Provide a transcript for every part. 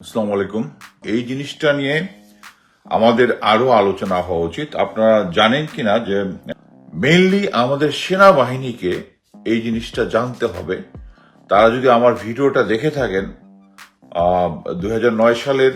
আসসালামু আলাইকুম। এই জিনিসটা নিয়ে আমাদের আরও আলোচনা হওয়া উচিত। আপনারা জানেন কিনা যে মেইনলি আমাদের সেনাবাহিনীকে এই জিনিসটা জানতে হবে। তারা যদি আমার ভিডিওটা দেখে থাকেন দু হাজার নয় সালের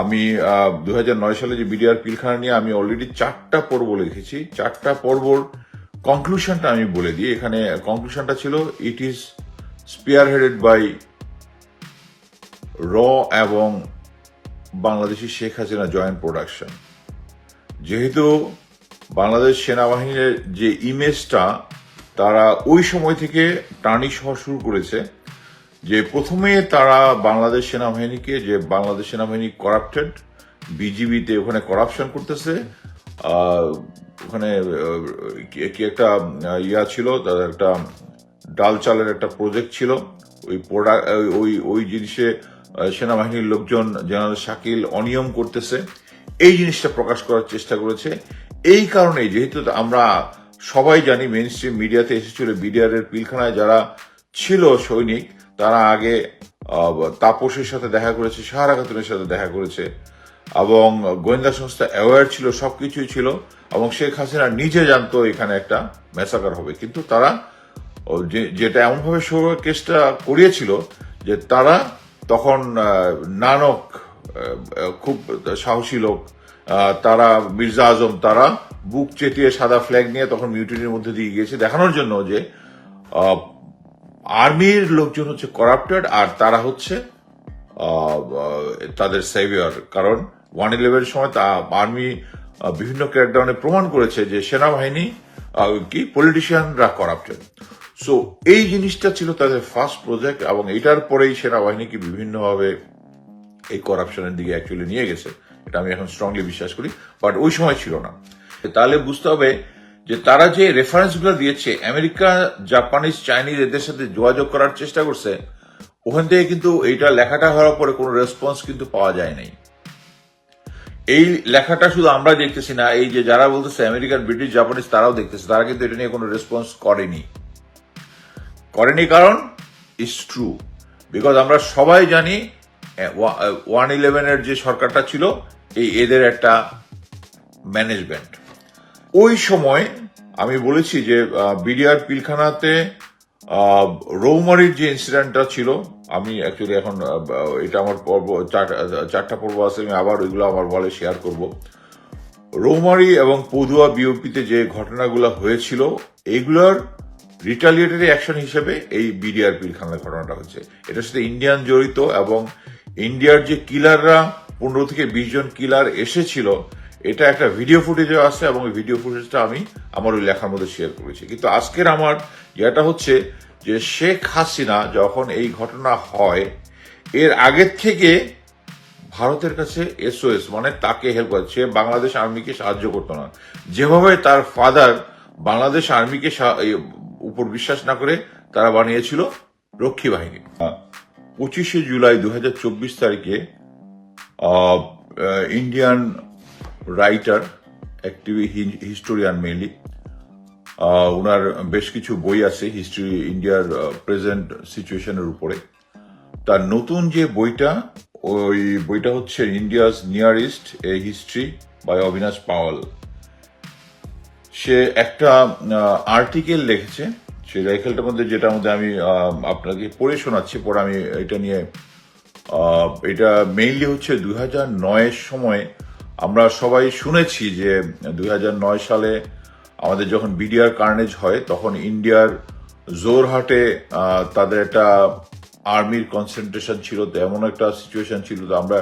আমি দুই হাজার নয় সালে যে বিডিআর পিলখানা নিয়ে আমি অলরেডি চারটা পর্ব লিখেছি, চারটা পর্বর কনক্লুশনটা আমি বলে দিই। এখানে কনক্লুশনটা ছিল it is spearheaded by র এবং বাংলাদেশি শেখ হাসিনা জয়েন্ট প্রোডাকশন যেহেতু বাংলাদেশ সেনাবাহিনীর যে ইমেজটা তারা ওই সময় থেকে টার্নিশ হওয়া শুরু করেছে যে প্রথমে তারা বাংলাদেশ সেনাবাহিনীকে, যে বাংলাদেশ সেনাবাহিনী করাপ্টেড বিজিবিতে ওখানে করাপশন করতেছে। ওখানে কি- একটা ইয়া ছিল তাদের একটা ডাল চালের একটা প্রজেক্ট ছিল। ওই প্রোডাক্ট ওই ওই জিনিসে সেনাবাহিনীর লোকজন জেনারেল শাকিল অনিয়ম করতেছে। এই জিনিসটা প্রকাশ করার চেষ্টা করেছে। এই কারণে যেহেতু আমরা সবাই জানি মেন স্ট্রিম মিডিয়াতে এসেছিল বিডিআর এর পিলখানায় যারা ছিল সৈনিক, তারা আগে তাপসের সাথে দেখা করেছে, সাহারা খাতুনের সাথে দেখা করেছে এবং গোয়েন্দা সংস্থা অ্যাওয়ার ছিল, সবকিছুই ছিল এবং শেখ হাসিনা নিজে জানতো এখানে একটা মেসাকার হবে। কিন্তু তারা যেটা এমনভাবে কেসটা করিয়েছিল যে তারা তখন নানক খুব সাহসী লোক তারা, মির্জা আজম, তারা বুক চেটিয়ে সাদা ফ্ল্যাগ নিয়ে তখন মিউটিনির মধ্যে দিয়ে গিয়েছে দেখানোর জন্য যে আর্মির লোকজন হচ্ছে করাপ্টেড আর তারা হচ্ছে তাদের সেভিয়ার কারণ ওয়ান ইলেভেন সময় তা আর্মি বিভিন্ন ক্র্যাকডাউনে প্রমাণ করেছে যে সেনাবাহিনী কি পলিটিশিয়ানরা করাপ্টেড সো এই জিনিসটা ছিল তাদের ফার্স্ট প্রজেক্ট এবং এটার পরেই সেনাবাহিনীকে বিভিন্নভাবে এই করাপশনের দিকে অ্যাকচুয়ালি নিয়ে গেছে, এটা আমি এখন স্ট্রংলি বিশ্বাস করি বাট ওই সময় ছিল না। তাহলে বুঝতে হবে যে তারা যে রেফারেন্সগুলো দিয়েছে, আমেরিকা, জাপানিজ, চাইনিজ এদের সাথে যোগাযোগ করার চেষ্টা করছে, ওখান থেকে কিন্তু এইটা লেখাটা হওয়ার পরে কোনো রেসপন্স কিন্তু পাওয়া যায় নাই। এই লেখাটা শুধু আমরা দেখতেছি না, এই যে যারা বলতেছে আমেরিকান, ব্রিটিশ, জাপানিজ, তারাও দেখতেছে, তারা কিন্তু এটা নিয়ে কোনো রেসপন্স করেনি। করেনি কারণ ইস ট্রু বিকজ আমরা সবাই জানি ওয়ান ইলেভেনের যে সরকারটা ছিল, এই এদের একটা ম্যানেজমেন্ট ওই সময় আমি বলেছি যে বিডিআর পিলখানাতে রৌমারির যে ইনসিডেন্টটা ছিল, আমি অ্যাকচুয়ালি এখন এটা আমার পর্ব, চার- চারটা পর্ব আছে, আমি আবার ওইগুলো আমার বলে শেয়ার করব। রৌমারি এবং পদুয়া বিওপিতে যে ঘটনাগুলো হয়েছিল, এগুলোর রিটালিয়েটারি অ্যাকশন হিসেবে এই বিডিআর পিলখানার ঘটনাটা হচ্ছে এটার সাথে ইন্ডিয়ান জড়িত এবং ইন্ডিয়ার যে কিলাররা পনেরো থেকে বিশ জন কিলার এসেছিল, এটা একটা ভিডিও ফুটেজও আছে এবং ওই ভিডিও ফুটেজটা আমি আমার ওই লেখার মধ্যে শেয়ার করেছি। কিন্তু আজকের আমার ইয়েটা হচ্ছে যে শেখ হাসিনা যখন এই ঘটনা হয়, এর আগের থেকে ভারতের কাছে এসওএস মানে তাকে হেল্প করে, সে বাংলাদেশ আর্মিকে সাহায্য করতো না। যেভাবে তার ফাদার বাংলাদেশ আর্মিকে উপর বিশ্বাস না করে তারা বানিয়েছিল রক্ষী বাহিনী। পঁচিশে জুলাই দু চব্বিশ তারিখে ইন্ডিয়ান রাইটার একটি হিস্টোরিয়ান মেনলি ওনার বেশ কিছু বই আছে হিস্ট্রি ইন্ডিয়ার প্রেজেন্ট সিচুয়েশনের উপরে। তার নতুন যে বইটা, ওই বইটা হচ্ছে India's near east a history by Avinash Paliwal. সে একটা আর্টিকেল লিখেছে। সেই আর্টিকেলটার মধ্যে যেটার মধ্যে আমি আপনাকে পড়ে শোনাচ্ছি, পরে আমি এটা নিয়ে এটা মেইনলি হচ্ছে দুই হাজার নয়ের সময় আমরা সবাই শুনেছি যে দুই হাজার নয় সালে আমাদের যখন বিডিআর কার্নেজ হয়, তখন ইন্ডিয়ার জোরহাটে তাদের একটা আর্মির কনসেন্ট্রেশন ছিল, তো এমন একটা সিচুয়েশন ছিল, তো আমরা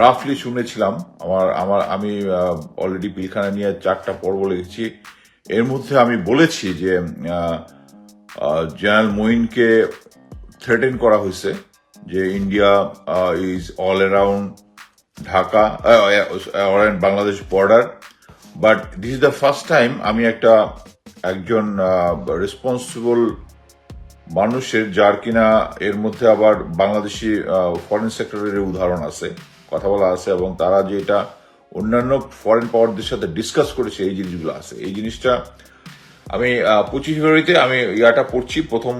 রাফলি শুনেছিলাম, আমার আমার, আমি অলরেডি পিলখানা নিয়ে চারটা পর্ব লিখেছি। এর মধ্যে আমি বলেছি যে জেনারেল মঈনকে থ্রেটেন করা হয়েছে যে India is all around Dhaka around Bangladesh border but this is the first time আমি একটা, একজন রেসপন্সিবল মানুষের যার কিনা এর মধ্যে আবার বাংলাদেশি ফরেন সেক্টরের উদাহরণ আছে, কথা বলা আছে, এবং তারা যে এটা অন্যান্য ফরেন পাওয়ারদের সাথে ডিসকাস করেছে, এই জিনিসগুলো আছে। এই জিনিসটা আমি পঁচিশ ফেব্রুয়ারিতে আমি ইয়াটা পড়ছি, প্রথম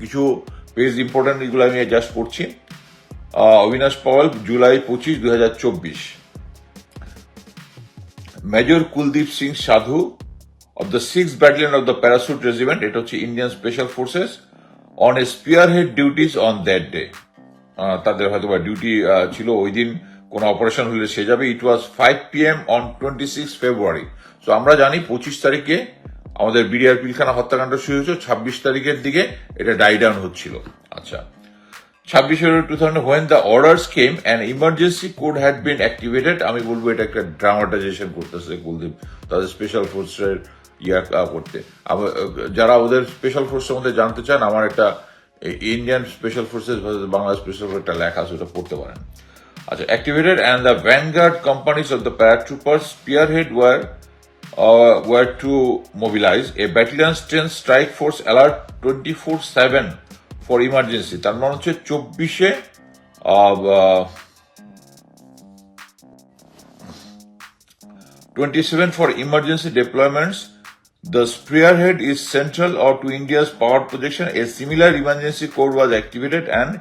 কিছু পেজ ইম্পর্টেন্ট এগুলো আমি জাস্ট পড়ছি। অবিনাশ পাওয়াল, জুলাই পঁচিশ দু হাজার চব্বিশ। Major Kuldeep Singh Sadhu of the six battalion of the parachute regiment এটা হচ্ছে Indian special forces on a spearhead duties on that day তাদের হয়তো বা ডিউটি ছিল ওই দিন কোন অপারেশন হলে সে যাবে। It was five P M on twenty six February তো আমরা জানি পঁচিশ তারিখে আমাদের বিডিআর পিলখানা হত্যাকাণ্ড শুরু হয়েছে। ছাব্বিশ তারিখের দিকে এটা ডাই ডাউন হচ্ছিল। আচ্ছা। ছাব্বিশ February two thousand when the orders came and emergency code had been activated আমি বলব এটা একটা ড্রামাটাইজেশন করতেছে কুলদীপ। তাদের স্পেশাল ফোর্সের ইয়া করতে আবার, যারা ওদের স্পেশাল ফোর্স সম্বন্ধে জানতে চান আমার একটা Indian special forces Bangla special force একটা লেখা আছে ওটা পড়তে পারেন। আচ্ছা activated and the vanguard companies of the paratrooper spearhead were were to mobilise a a battalion strike force force alert 24-7 for emergency তার মানে হচ্ছে চব্বিশে twenty seven for emergency deployments the spearhead is central or to india's power projection a similar emergency code was activated and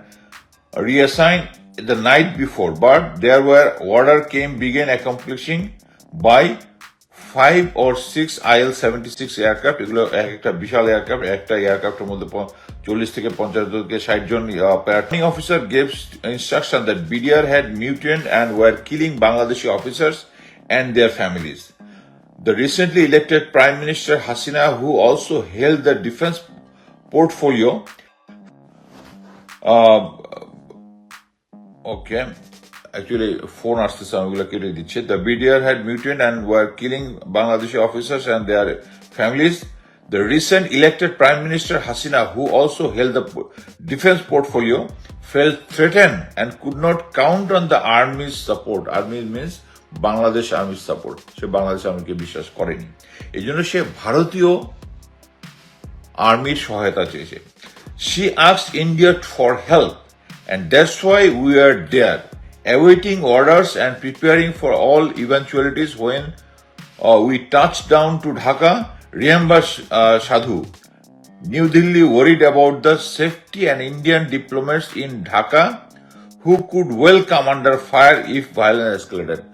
reassigned the night before but there were order came began accomplishing by five or six IL seventy six aircraft এগুলো এক একটা বিশাল aircraft একটা এয়ারক্রাফটের মধ্যে চল্লিশ থেকে পঞ্চাশ থেকে ষাট জন প্যারাটনিং officer gave instruction that BDR had mutant and were killing Bangladeshi officers and their families The recently elected Prime Minister Hasina, who also held the defense portfolio, uh, okay, actually phone আসতেছে আমি ওগুলো কেটে দিচ্ছে the BDR had mutinied and were killing Bangladeshi officers and their families the recent elected prime minister Hasina who also held the defence portfolio felt threaten and could not count on the army's support army means Bangladesh আর্মির support সে বাংলাদেশ আর্মিকে বিশ্বাস করেনি এই জন্য সে ভারতীয় আর্মির সহায়তা চেয়েছে she asks India for help and that's why we are there awaiting orders and preparing for all eventualities when uh, we touch down to Dhaka. Remember uh, Sadhu, New Delhi worried about the safety and Indian diplomats in Dhaka who could well come under fire if violence escalated.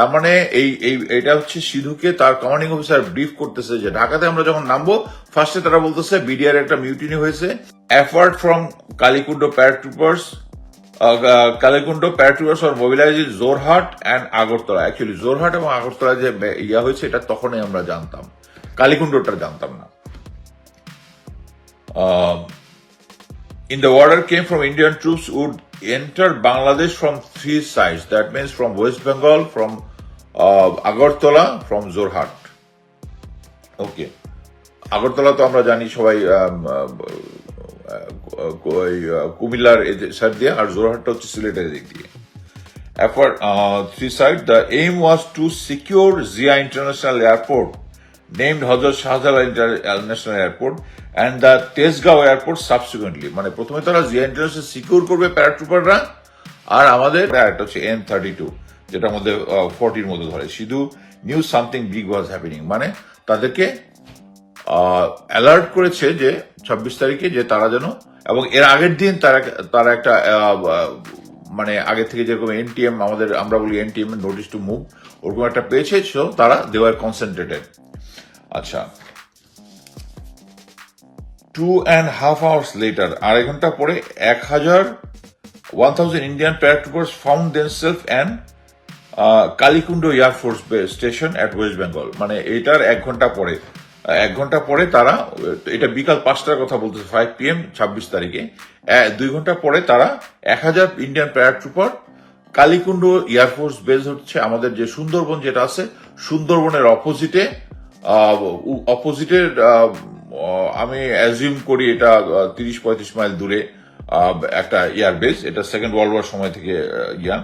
তার মানে এই এই এটা হচ্ছে সিধুকে তার commanding officer brief করতেছে যে ঢাকাতে আমরা যখন নামবো ফার্স্টে তারা বলতেছে বিডিআর একটা মিউটিনি হয়েছে। অ্যাফার্ট from Kalaikunda paratroopers Kalaikunda paratroopers are mobilise Jorhat and Agartala actually Jorhat এবং আগরতলা যে ইয়া হয়েছে এটা তখনই আমরা জানতাম। কালিকুন্ডটা জানতাম না। in the order came from Indian troops would enter Bangladesh from three sides. That means from West Bengal, from Agartala from Jorhat okay Agartala তো আমরা জানি সবাই কুমিল্লার সাইড দিয়ে, আর জোরহাটটা হচ্ছে সিলেটের দিক দিয়ে। After three side the aim was to secure Zia international airport named Hazrat Shahjalal international airport and the Tejgaon airport subsequently মানে প্রথমে তারা জিয়া ইন্টারন্যাশনাল সিকিউর করবে প্যারাট্রুপাররা আর আমাদের হচ্ছে এন থার্টি টু যেটার মধ্যে ফোরটির মধ্যে ধরে। শুধু knew something big was happening মানে তাদেরকে অ্যালার্ট করেছে যে ছাব্বিশ তারিখে যে তারা যেন, এবং এর আগের দিন তারা তারা একটা মানে আগে থেকে যেরকম এনটিএম আমাদের, আমরা বলি এনটিএম নোটিস টু মুভ ওরকম একটা পেয়েছে, so তারা দেওয়ার কনসেন্ট্রেটেড আচ্ছা। Two and half hours later আড়াই ঘণ্টা পরে, এক হাজার one thousand Indian paratroopers found themselves and Kalaikunda air force station at West Bengal মানে এটার এক ঘণ্টা পরে এক ঘণ্টা পরে তারা, এটা বিকাল পাঁচটার কথা বলতেছে ফাইভ পি এম ছাব্বিশ তারিখে। দুই ঘণ্টা পরে তারা এক হাজার Indian paratrooper Kalaikunda air force base হচ্ছে আমাদের যে সুন্দরবন যেটা আছে, সুন্দরবনের অপোজিটে অপোজিটের আমি অ্যাজিউম করি এটা তিরিশ পঁয়ত্রিশ মাইল দূরে একটা এয়ার বেস এটা সেকেন্ড ওয়ার্ল্ড ওয়ার সময় থেকে ইয়া।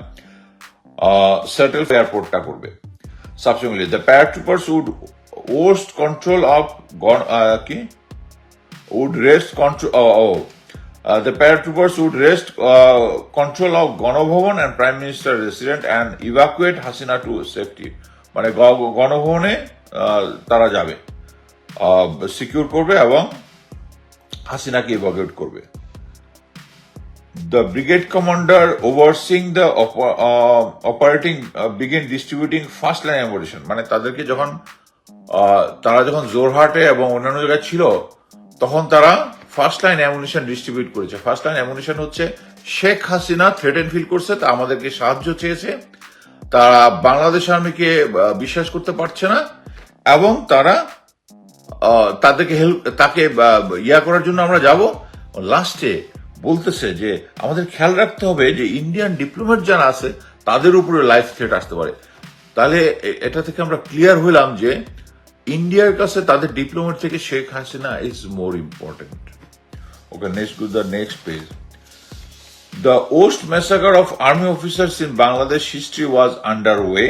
সেটেল এয়ারপোর্টটা করবে subsequently the paratroopers would wrest control of গণ কি? Would wrest control of the paratroopers would wrest control of Ganabhaban and prime minister resident and evacuate Hasina to safety মানে গণভবনে তারা যাবে। সিকিউর করবে এবং হাসিনাকে ইভাকুয়েট করবে। The brigade commander overseeing the op- uh, operating uh, began distributing first line ammunition. মানে তাদেরকে যখন তারা যখন জোরহাটে এবং অন্যান্য জায়গায় ছিল তখন তারা ফার্স্ট লাইন অ্যামুনিশন ডিস্ট্রিবিউট করেছে। ফার্স্ট লাইন অ্যামুনিশন হচ্ছে শেখ হাসিনা থ্রেটেন ফিল করছে তা আমাদেরকে সাহায্য চেয়েছে। তারা বাংলাদেশ আর্মিকে বিশ্বাস করতে পারছে না এবং তারা তাদেরকে হেল্প তাকে ইয়া করার জন্য আমরা যাব। লাস্টে বলতেছে যে আমাদের খেয়াল রাখতে হবে যে ইন্ডিয়ান ডিপ্লোমেট যারা আছে, তাদের উপরে লাইফ থ্রেট আসতে পারে। তাহলে এটা থেকে আমরা ক্লিয়ার হইলাম যে ইন্ডিয়ার কাছে তাদের ডিপ্লোমেট থেকে Sheikh Hasina is more important okay next to the next page the worst worst of army army in Bangladesh history was under underway